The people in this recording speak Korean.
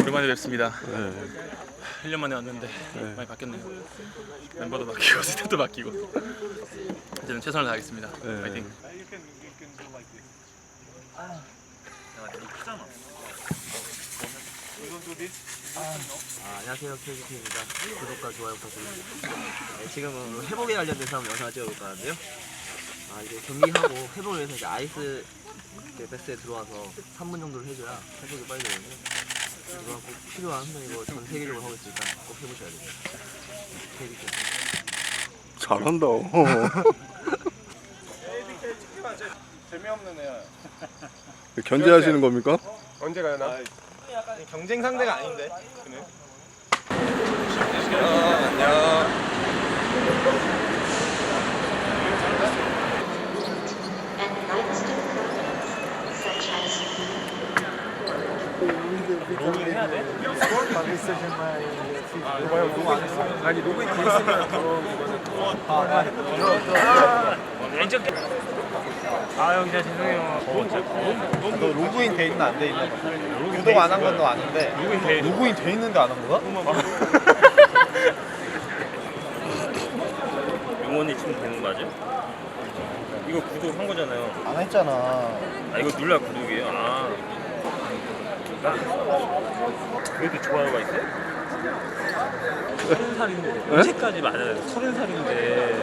오랜만에 뵙습니다. 네. 1년 만에 왔는데 많이 바뀌었네요. 멤버도 바뀌고 스태프도 바뀌고 이제는 최선을 다하겠습니다. 네. 파이팅. 아, 안녕하세요 KGT입니다 구독과 좋아요 부탁드립니다 네, 지금은 회복에 관련돼서 한번 영상을 찍어볼까 하는데요 아 이제 경기하고 회복을 위해서 이제 아이스 이렇게 베스에 들어와서 3분 정도를 해줘야 회복이 빨리 되거든요 이거 꼭 필요한 운동이고 전 세계적으로 하고 있으니까 꼭 해보셔야 됩니다 KGT 잘한다. 재미없는 애야. 견제하시는 겁니까? 언제 가요 나? 경쟁 상대가 아닌데. 그는. 아니 로그인 돼 있으면 너 로그인 돼 있나 안 돼 있나 봐. 구독 안 한 건 너 아는데 로그인 돼 있는데 안 한 거야? 용원이 지금 되는 거 맞아? 이거 구독 한 거잖아요. 안 했잖아. 아 이거 눌러 구독이에요. 아. 그래도 좋아요가 있어요? 서른 살인데 언제까지 맞아요? 서른 살인데